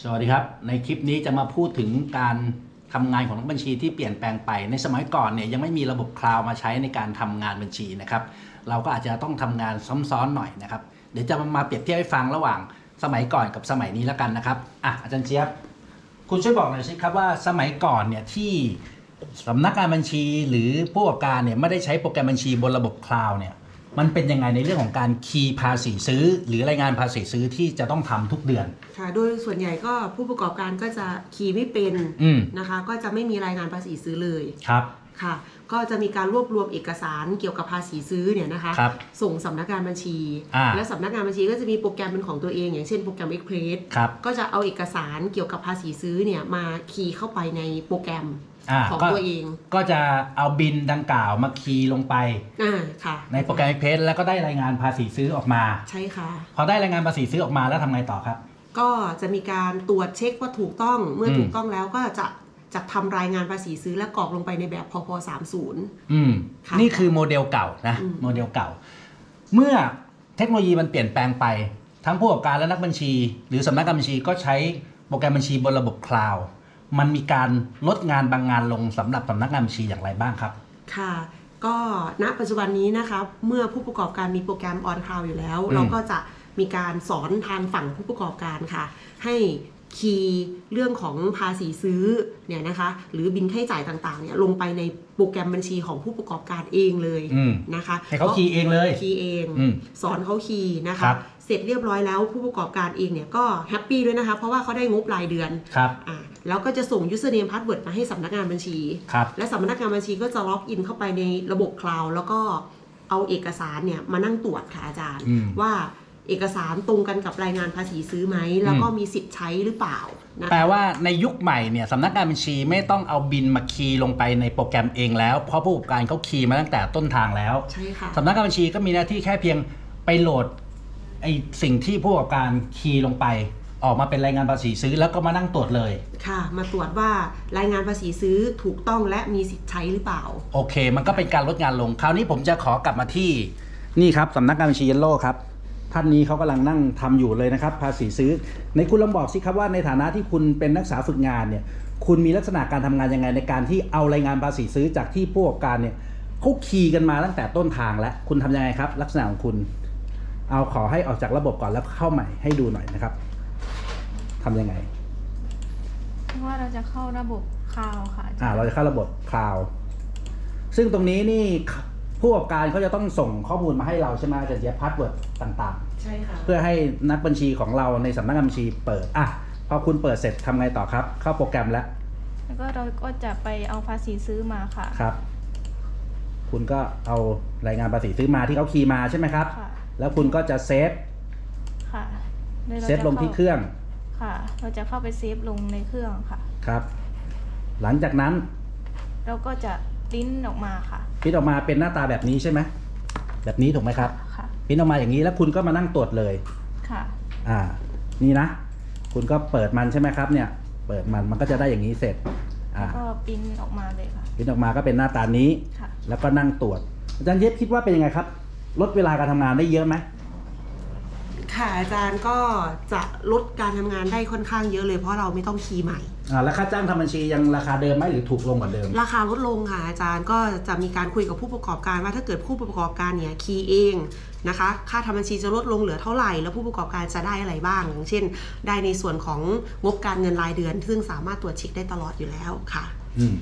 สวัสดีครับ ในคลิปนี้จะมาพูดถึงการทำงานของนักบัญชีที่เปลี่ยนแปลงไป ในสมัยก่อนเนี่ยยังไม่มีระบบคลาวมาใช้ในการทำงานบัญชีนะครับเราก็อาจจะต้องทำงานซ้ำซ้อนหน่อยนะครับเดี๋ยวจะมาเปรียบเทียบให้ฟังระหว่างสมัยก่อนกับสมัยนี้แล้วกันนะครับอะอาจารย์เจี๊ยบคุณช่วยบอกหน่อยสิครับว่าสมัยก่อนเนี่ยที่สำนักงานบัญชีหรือผู้ประกอบการเนี่ยไม่ได้ใช้โปรแกรมบัญชีบนระบบคลาวเนี่ย มันเป็นยังไงในเรื่องของการคีย์ภาษีซื้อ หรือรายงานภาษีซื้อที่จะต้องทำทุกเดือน ค่ะ โดยส่วนใหญ่ก็ผู้ประกอบการก็จะคีย์ไม่เป็นอืมนะคะ ก็จะไม่มีรายงานภาษีซื้อเลยครับค่ะ ก็จะมีการรวบรวมเอกสารเกี่ยวกับภาษีซื้อเนี่ยนะคะครับส่งสำนักงานบัญชีอ่าและสำนักงานบัญชีก็จะมีโปรแกรมเป็นของตัวเอง อย่างเช่นโปรแกรม Express ครับก็จะเอาเอกสารเกี่ยวกับภาษีซื้อเนี่ยมาคีย์เข้าไปในโปรแกรม อ่าของก็ตัวเองก็จะเอาบินดังกล่าวมาคีย์ลงไป อ่าค่ะ ในโปรแกรมเพจแล้วก็ได้รายงานภาษีซื้อออกมา ใช่ค่ะ พอได้รายงานภาษีซื้อออกมาแล้วทำไงต่อครับ ก็จะมีการตรวจเช็คว่าถูกต้องเมื่ออม ถูกต้องแล้วก็จะจัดทำรายงานภาษีซื้อและกรอกลงไปในแบบพพ30 อืมค่ะนี่คือโมเดลเก่านะอืม โมเดลเก่า เมื่อเทคโนโลยีมันเปลี่ยนแปลงไป ทั้งผู้ประกอบการและนักบัญชี หรือสำนักงานบัญชีก็ใช้โปรแกรมบัญชีบนระบบคลาวด์ มันมีการลดงานบางงานลงสำหรับสำนักงานบัญชีอย่างไรบ้างครับ ค่ะก็ณปัจจุบันนี้นะคะเมื่อผู้ประกอบการมีโปรแกรมออนคลาวอยู่แล้วอืมเราก็จะมีการสอนทางฝั่งผู้ประกอบการค่ะ ให้ คีย์เรื่องของภาษีซื้อเนี่ยนะคะหรือบินค่าใช้จ่ายต่างๆเนี่ยลงไปในโปรแกรมบัญชีของผู้ประกอบการเองเลยอืมนะคะให้เขาคีย์เองเลยคีย์เองอืมสอนเขาคีย์นะครัคะ บ เสร็จเรียบร้อยแล้วผู้ประกอบการเองเนี่ยก็แฮปปี้ด้วยนะคะ เพราะว่าเขาได้งบรายเดือนครับอ่าแล้วก็จะส่ง username password มาให้สำนักงานบัญชี ครับ และสำนักงานบัญชีก็จะล็อกอินเข้าไปในระบบคลาวด์แล้วก็เอาเอกสารเนี่ยมานั่งตรวจค่ะอาจารย์ อืมว่า เอกสารตรงกันกับรายงานภาษีซื้อไหม แล้วก็มีสิทธิ์ใช้หรือเปล่านะแปลคะว่าในยุคใหม่เนี่ยสำนักงานบัญชีไม่ต้องเอาบินมาคีย์ลงไปในโปรแกรมเองแล้ว เพราะผู้ประกอบการเขาคีย์มาตั้งแต่ต้นทางแล้วใช่ค่ะสำนักงานบัญชีก็มีหน้าที่แค่เพียงไปโหลดไอสิ่งที่ผู้ประกอบการคีย์ลงไป ออกมาเป็นรายงานภาษีซื้อแล้วก็มานั่งตรวจเลย ค่ะ มาตรวจว่ารายงานภาษีซื้อถูกต้องและมีสิทธิ์ใช้หรือเปล่า โอเค มันก็เป็นการลดงานลง คราวนี้ผมจะขอกลับมาที่นี่ครับสำนักงานบัญชีเยลโล่ครับ ท่านนี้เขากำลังนั่งทำอยู่เลยนะครับ ภาษีซื้อ ในคุณลองบอกสิครับว่าในฐานะที่คุณเป็นนักศึกษาฝึกงานเนี่ยคุณมีลักษณะการทำงานยังไงในการที่เอารายงานภาษีซื้อจากที่ผู้ประกอบการเนี่ยเขาคีย์กันมาตั้งแต่ต้นทางแล้วคุณทำยังไงครับ ลักษณะของคุณ เอาขอให้ออกจากระบบก่อนแล้วเข้าใหม่ให้ดูหน่อยนะครับทำยังไงเพราะว่าเราจะเข้าระบบคลาวด์ค่ะอ่าเราจะเข้าระบบคลาวด์ซึ่งตรงนี้นี่ ผู้ประกอบการเขาจะต้องส่งข้อมูลมาให้เราใช่ไหมอาจารย์เจี๊ยบพาสเวิร์ดต่างใช่ค่ะ ๆ เพื่อให้นักบัญชีของเราในสำนักงานบัญชีเปิดอะพอคุณเปิดเสร็จทำไงต่อครับ เข้าโปรแกรมแล้วแล้วก็เราก็จะไปเอาภาษีซื้อมาค่ะ ครับ คุณก็เอารายงานภาษีซื้อมาที่เขาคีย์มาใช่ไหมครับ ค่ะ แล้วคุณก็จะเซฟค่ะโดยราเซฟจะลงที่เครื่องค่ะ เราจะเข้าไปเซฟลงในเครื่องค่ะ ครับ หลังจากนั้นเราก็จะ ปริ้นออกมาค่ะพิมพ์ออกมาเป็นหน้าตาแบบนี้ใช่ไหมแบบนี้ถูกไหมครับค่ะพิมพ์ออกมาอย่างนี้แล้วคุณก็มานั่งตรวจเลย ค่ะ อ่า นี่นะ คุณก็เปิดมันใช่ไหมครับเนี่ย เปิดมันมันก็จะได้อย่างนี้เสร็จ อ่าแล้วก็ปริ้นออกมาเลยค่ะ พิมพ์ออกมาก็เป็นหน้าตานี้ ค่ะ แล้วก็นั่งตรวจ อาจารย์เย็บคิดว่าเป็นยังไงครับ ลดเวลาการทำงานได้เยอะไหม ค่ะอาจารย์ก็จะลดการทำงานได้ค่อนข้างเยอะเลยเพราะเราไม่ต้องคีย์ใหม่ อ่าแล้วค่าจ้างทำบัญชียังราคาเดิมไหมหรือถูกลงกว่าเดิม ราคาลดลงค่ะอาจารย์ก็จะมีการคุยกับผู้ประกอบการว่าถ้าเกิดผู้ประกอบการเนี่ยคีย์เองนะคะ ค่าทำบัญชีจะลดลงเหลือเท่าไหร่ แล้วผู้ประกอบการจะได้อะไรบ้างอย่างเช่น ได้ในส่วนของงบการเงินรายเดือน ซึ่งสามารถตรวจเช็คได้ตลอดอยู่แล้วค่ะ อืม